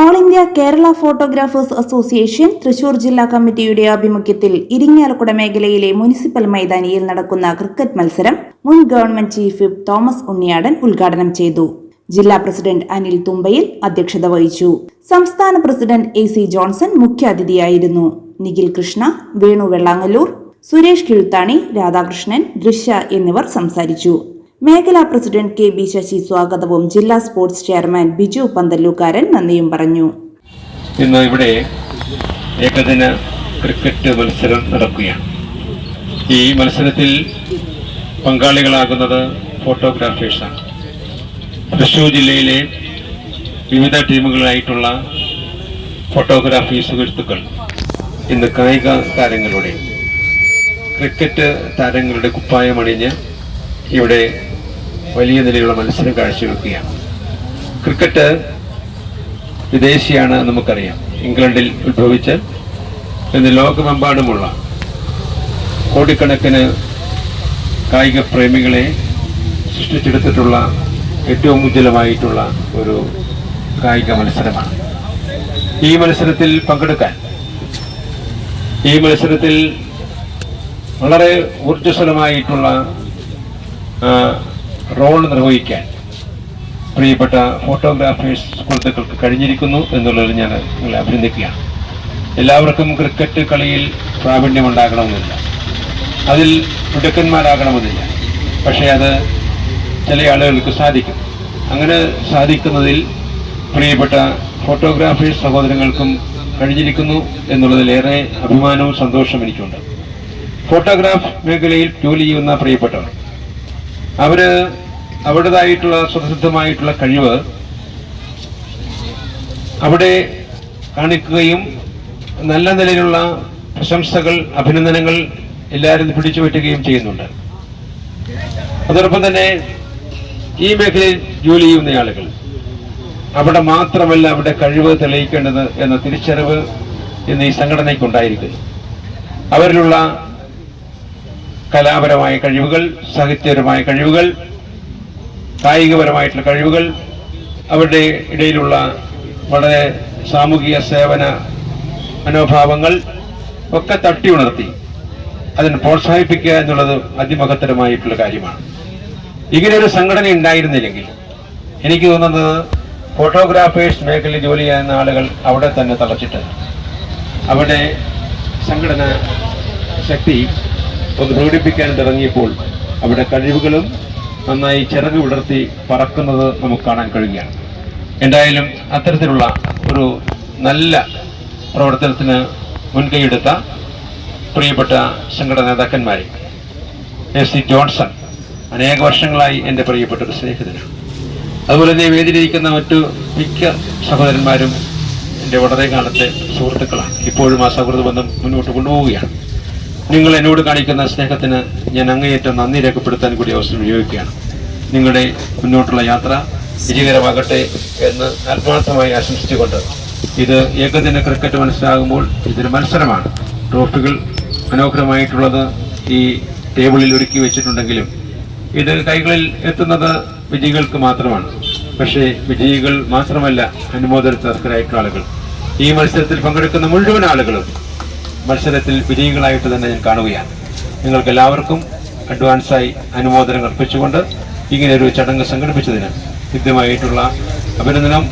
All India Kerala photographers association Thrissur ജില്ലാ കമ്മിറ്റിയുടെ ആഭിമുഖ്യത്തിൽ ഇരിങ്ങാലക്കുട മേഖലയിലെ മുനിസിപ്പൽ മൈതാനിയിൽ നടക്കുന്ന ക്രിക്കറ്റ് മത്സരം മുൻ ഗവൺമെന്റ് ചീഫ് തോമസ് ഉണ്ണിയാടൻ ഉദ്ഘാടനം ചെയ്തു. ജില്ലാ പ്രസിഡന്റ് അനിൽ തുമ്പയിൽ അധ്യക്ഷത വഹിച്ചു. സംസ്ഥാന പ്രസിഡന്റ് എ സി ജോൺസൺ മുഖ്യാതിഥിയായിരുന്നു. നിഖിൽ കൃഷ്ണ വേണു വെള്ളാങ്ങല്ലൂർ സുരേഷ് കിഴുത്താണി രാധാകൃഷ്ണൻ ദൃശ്യ എന്നിവർ സംസാരിച്ചു. മേഖലാ പ്രസിഡന്റ് കെ ബി ശശി സ്വാഗതവും ജില്ലാ സ്പോർട്സ് ചെയർമാൻ ബിജു പന്തല്ലൂക്കാരൻ നന്ദിയും പറഞ്ഞു. ഇന്ന് ഇവിടെ ഏകദിന ക്രിക്കറ്റ് മത്സരം നടക്കുകയാണ്. ഈ മത്സരത്തിൽ പങ്കാളികളാകുന്നത് ഫോട്ടോഗ്രാഫേഴ്സാണ്. തൃശ്ശൂർ ജില്ലയിലെ വിവിധ ടീമുകളായിട്ടുള്ള ഫോട്ടോഗ്രാഫി സുഹൃത്തുക്കൾ ഇന്ന് കായിക താരങ്ങളുടെ ക്രിക്കറ്റ് താരങ്ങളുടെ കുപ്പായമണിഞ്ഞ് ഇവിടെ വലിയ നിലയിലുള്ള മത്സരം കാഴ്ചവെക്കുകയാണ്. ക്രിക്കറ്റ് വിദേശിയാണ് നമുക്കറിയാം. ഇംഗ്ലണ്ടിൽ ഉത്ഭവിച്ച് ഇന്ന് ലോകമെമ്പാടുമുള്ള കോടിക്കണക്കിന് കായിക പ്രേമികളെ സൃഷ്ടിച്ചെടുത്തിട്ടുള്ള ഏറ്റവും ഉജ്ജ്വലമായിട്ടുള്ള ഒരു കായിക മത്സരമാണ്. ഈ മത്സരത്തിൽ പങ്കെടുക്കാൻ ഈ മത്സരത്തിൽ വളരെ ഊർജസ്വലമായിട്ടുള്ള റോൾ നിർവഹിക്കാൻ പ്രിയപ്പെട്ട ഫോട്ടോഗ്രാഫേഴ്സ് സുഹൃത്തുക്കൾക്ക് കഴിഞ്ഞിരിക്കുന്നു എന്നുള്ളത് ഞാൻ നിങ്ങളെ അഭിനന്ദിക്കുകയാണ്. എല്ലാവർക്കും ക്രിക്കറ്റ് കളിയിൽ പ്രാവീണ്യമുണ്ടാകണമെന്നില്ല. അതിൽ മിടുക്കന്മാരാകണമെന്നില്ല. പക്ഷേ അത് ചില ആളുകൾക്ക് സാധിക്കും. അങ്ങനെ സാധിക്കുന്നതിൽ പ്രിയപ്പെട്ട ഫോട്ടോഗ്രാഫേഴ്സ് സഹോദരങ്ങൾക്കും കഴിഞ്ഞിരിക്കുന്നു എന്നുള്ളതിലേറെ അഭിമാനവും സന്തോഷവും എനിക്കുണ്ട്. ഫോട്ടോഗ്രാഫ് മേഖലയിൽ ജോലി ചെയ്യുന്ന പ്രിയപ്പെട്ടവർ അവർ അവരുടേതായിട്ടുള്ള സ്വതസിദ്ധമായിട്ടുള്ള കഴിവ് അവിടെ കാണിക്കുകയും നല്ല നിലയിലുള്ള പ്രശംസകൾ അഭിനന്ദനങ്ങൾ എല്ലാവരും പിടിച്ചു പറ്റുകയും ചെയ്യുന്നുണ്ട്. അതോടൊപ്പം തന്നെ ഈ മേഖലയിൽ ജോലി ചെയ്യുന്ന ആളുകൾ അവിടെ മാത്രമല്ല അവിടെ കഴിവ് തെളിയിക്കേണ്ടത് എന്ന തിരിച്ചറിവ് ഇന്ന് ഈ സംഘടനയ്ക്കുണ്ടായിരിക്കുന്നു. അവരിലുള്ള കലാപരമായ കഴിവുകൾ സാഹിത്യപരമായ കഴിവുകൾ കായികപരമായിട്ടുള്ള കഴിവുകൾ അവരുടെ ഇടയിലുള്ള വളരെ സാമൂഹിക സേവന മനോഭാവങ്ങൾ ഒക്കെ തട്ടി ഉണർത്തി. അതിനെ പ്രോത്സാഹിപ്പിക്കുക എന്നുള്ളത് അതിമഹത്തരമായിട്ടുള്ള കാര്യമാണ്. ഇങ്ങനെ ഒരു സംഘടന ഉണ്ടായിരുന്നില്ലെങ്കിൽ എനിക്ക് തോന്നുന്നത് ഫോട്ടോഗ്രാഫേഴ്സ് മേഖലയിൽ ജോലി ചെയ്യുന്ന ആളുകൾ അവിടെ തന്നെ തളച്ചിട്ട് അവിടെ സംഘടന ശക്തി പ്രകടിപ്പിക്കാൻ തുടങ്ങിയപ്പോൾ അവിടെ കഴിവുകളും നന്നായി ചിറക് വിടർത്തി പറക്കുന്നത് നമുക്ക് കാണാൻ കഴിയുകയാണ്. എന്തായാലും അത്തരത്തിലുള്ള ഒരു നല്ല പ്രവർത്തനത്തിന് മുൻകൈയെടുത്ത പ്രിയപ്പെട്ട സംഘടനാ നേതാക്കന്മാരെ എസ് സി ജോൺസൺ അനേക വർഷങ്ങളായി എന്റെ പ്രിയപ്പെട്ട ഒരു സ്നേഹിതനാണ് അതുപോലെ തന്നെ വേദിയിലിരിക്കുന്ന മറ്റു മിക്ക സഹോദരന്മാരും എന്റെ വളരെ കാലത്തെ സുഹൃത്തുക്കളാണ്. ഇപ്പോഴും ആ സൗഹൃദ ബന്ധം മുന്നോട്ട് കൊണ്ടുപോവുകയാണ്. നിങ്ങൾ എന്നോട് കാണിക്കുന്ന സ്നേഹത്തിന് ഞാൻ അങ്ങേയറ്റം നന്ദി രേഖപ്പെടുത്താൻ കൂടി അവസരം ഉപയോഗിക്കുകയാണ് നിങ്ങളുടെ മുന്നോട്ടുള്ള യാത്ര വിജയകരമാകട്ടെ എന്ന് ആത്മാർത്ഥമായി ആശംസിച്ചുകൊണ്ട് ഇത് ഏകദിന ക്രിക്കറ്റ് മനസ്സിലാകുമ്പോൾ ഇതൊരു മത്സരമാണ്. ട്രോഫികൾ മനോഹരമായിട്ടുള്ളത് ഈ ടേബിളിൽ ഒരുക്കി വെച്ചിട്ടുണ്ടെങ്കിലും ഇത് കൈകളിൽ എത്തുന്നത് വിജയികൾക്ക് മാത്രമാണ്. പക്ഷേ വിജയികൾ മാത്രമല്ല അനുമോദനത്തിലായിട്ടുള്ള ആളുകൾ. ഈ മത്സരത്തിൽ പങ്കെടുക്കുന്ന മുഴുവൻ ആളുകളും മത്സരത്തിൽ വിജയികളായിട്ട് തന്നെ ഞാൻ കാണുകയാണ്. നിങ്ങൾക്ക് എല്ലാവർക്കും അഡ്വാൻസായി അനുമോദനം അർപ്പിച്ചുകൊണ്ട് ഇങ്ങനെയൊരു ചടങ്ങ് സംഘടിപ്പിച്ചതിന് കൃത്യമായിട്ടുള്ള അഭിനന്ദനം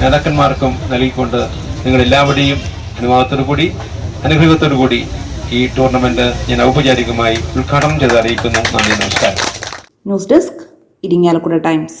നേതാക്കന്മാർക്കും നൽകിക്കൊണ്ട് നിങ്ങളെല്ലാവരുടെയും അനുവാദത്തോടു കൂടി അനുഗ്രഹത്തോടു കൂടി ഈ ടൂർണമെന്റ് ഞാൻ ഔപചാരികമായി ഉദ്ഘാടനം ചെയ്ത് അറിയിക്കുന്നു. നന്ദി നമസ്കാരം. News desk Irinjalakuda Times.